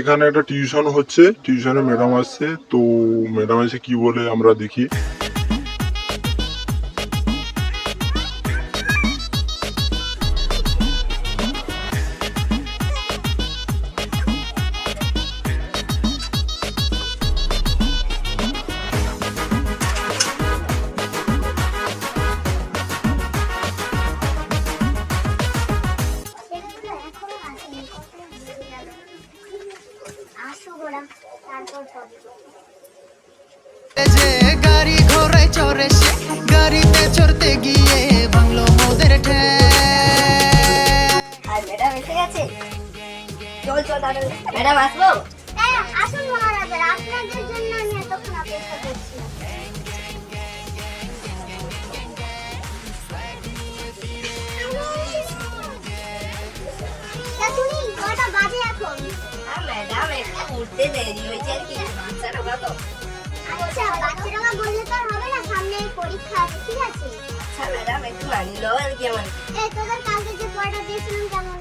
এখানে একটা টিউশন হচ্ছে টিউশনে ম্যাডাম আসছে তো ম্যাডাম এসে কি বলে আমরা দেখি। যে গাড়ি ঘোড়ায় চড়ে সে গাড়িতে চড়তে গিয়ে বাংলো মোদের ঠ্যাং আর ম্যাডাম এসে গেছে। চল চল ম্যাডাম আসব? হ্যাঁ আসুন মহারাজার। আপনাদের জন্য আমি এতক্ষণ অপেক্ষা করছিলাম উঠতে দেরি হয়েছে আর কি বাচ্চা ঢোকা আচ্ছা বাচ্চারা বললে তো হবে না সামনে পরীক্ষা আছে ঠিক আছে? আচ্ছা ম্যাডাম একটু মানিয়ে লো আর কি আমার এই তোদের কালকে যে পড়াটা দিয়েছিলাম কেমন?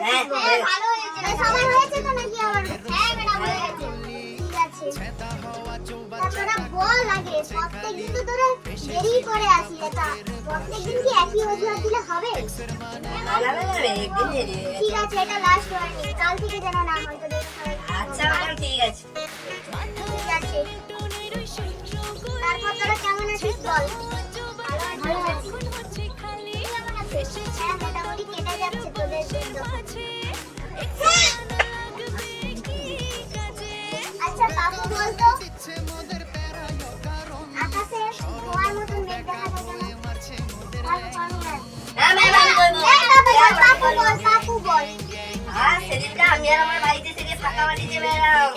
হ্যাঁ, হ্যাঁ ভালো হয়েছে। সবার হয়েছে তো নাকি আবার? হ্যাঁ ম্যাডাম হয়ে গেছে ঠিক আছে। তা বল আগে প্রত্যেকদিন তো তোরা দেরি করে আসি তা প্রত্যেকদিন কি একই অজুহাত দিলে হবে? না না ঠিক আছে এটা লাস্ট ওয়ার্নিং কাল থেকে যেন না হয় তোদের আচ্ছা ম্যাডাম ঠিক আছে। ঠিক আছে। তারপর তোরা কেমন আছিস বল? ভালো আছি কেমন আছিস? হ্যাঁ মোটামুটি কেটে যাচ্ছে তোদের আচ্ছা বাবু বলতো আকাশে ধোঁয়ার মতন মেঘ দেখা যায় কেন আমি আর আমার বাড়িতে থেকে ফাঁকা বাড়িতে ম্যাডাম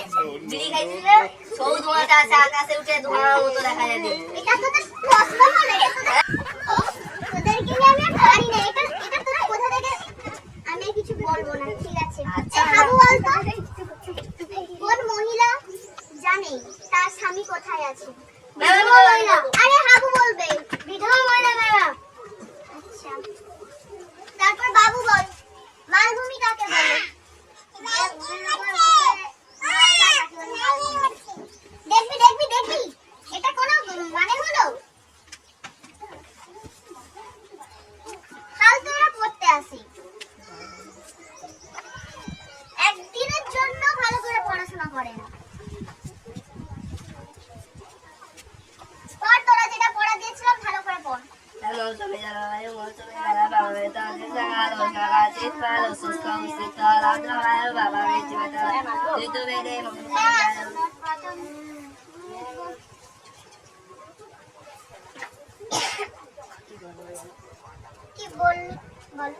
বিড়ি খাইছিলাম সৌ ধোঁয়াটা আছে আকাশে উঠে ধোঁয়ার মতো দেখা যাবে এটা তোদের প্রশ্ন হলো, এটা তোদের- তোদেরকে নিয়ে আমি আর পারি না। এটা- এটা তোরা কোথা থেকে- আমি আর কিছু বলব না, ঠিক আছে। আচ্ছা, কোন মহিলা জানে তার স্বামী কোথায় আছে ম্যাডাম বিধবা মহিলা। আরে হাবু বলবে বিধবা মহিলা ম্যাডাম আচ্ছা তারপর বাবু বল মালভূমি কাকে বলে দেখবি দেখবি দেখবি এটা কোনো মানে হলো হাল তোরা পড়তে আসি একদিনের জন্য ভালো করে পড়াশোনা করে না কি বললি বল।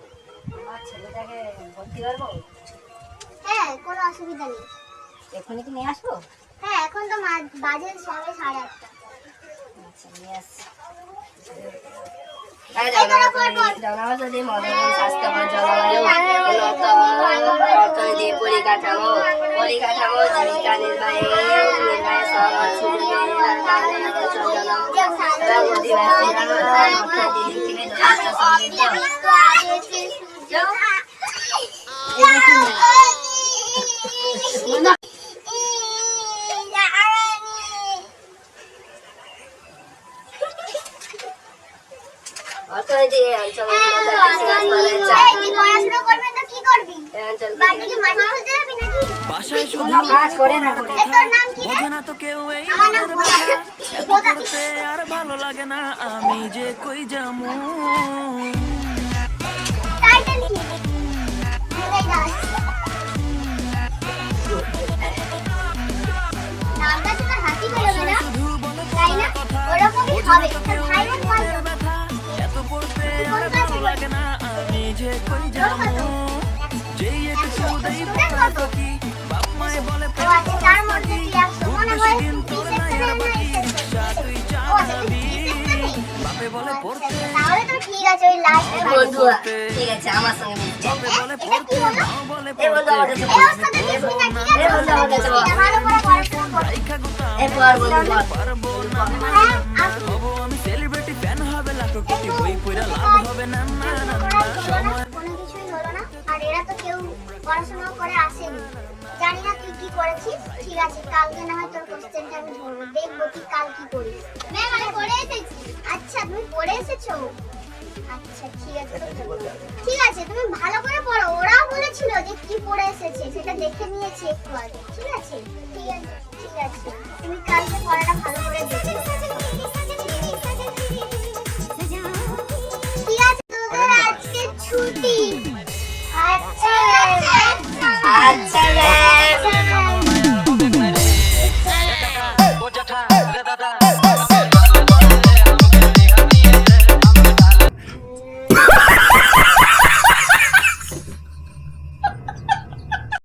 ভর্তি করব? হ্যাঁ কোনো অসুবিধা নেই। এখনই কি নিয়ে আসব হ্যাঁ এখন তো বাজে সবে সাড়ে আটটা আচ্ছা নিয়ে আসছি পরিকাঠামো পরিকাঠামো জীবিকা নির্বাহী নির্বাহী অঞ্চল বাসায় শুধু কাজ করে না? বোঝে না তো কেউ এই। করতে আর ভালো লাগে না আমি যে কই যামু টাইটেল কি বুঝাই দাস নামটা তো তোর বেরোবে না। বলে তাই না? ওরকমই হবে। ঠিক আছে আমার সঙ্গে মিশছে বাপে পড়াশোনা করে আসেনি। জানি এসেছিস ঠিক আছে, কালকে না হয় তোর কোশ্চেনটা আমি ধরবো। দেখব তুই কাল কি করিস। ম্যাম, আমি পড়ে এসেছি। আচ্ছা তুমি পড়ে এসেছ? আচ্ছা ঠিক আছে। ঠিক আছে, তুমি ভালো করে পড়ো। ওরাও বলেছিল যে কি পড়ে এসেছে। সেটা দেখে নিয়েছি একটু আগে। ঠিক আছে? ঠিক আছে ঠিক আছে। তুমি কালকে পড়াটা ভালো করে দেখো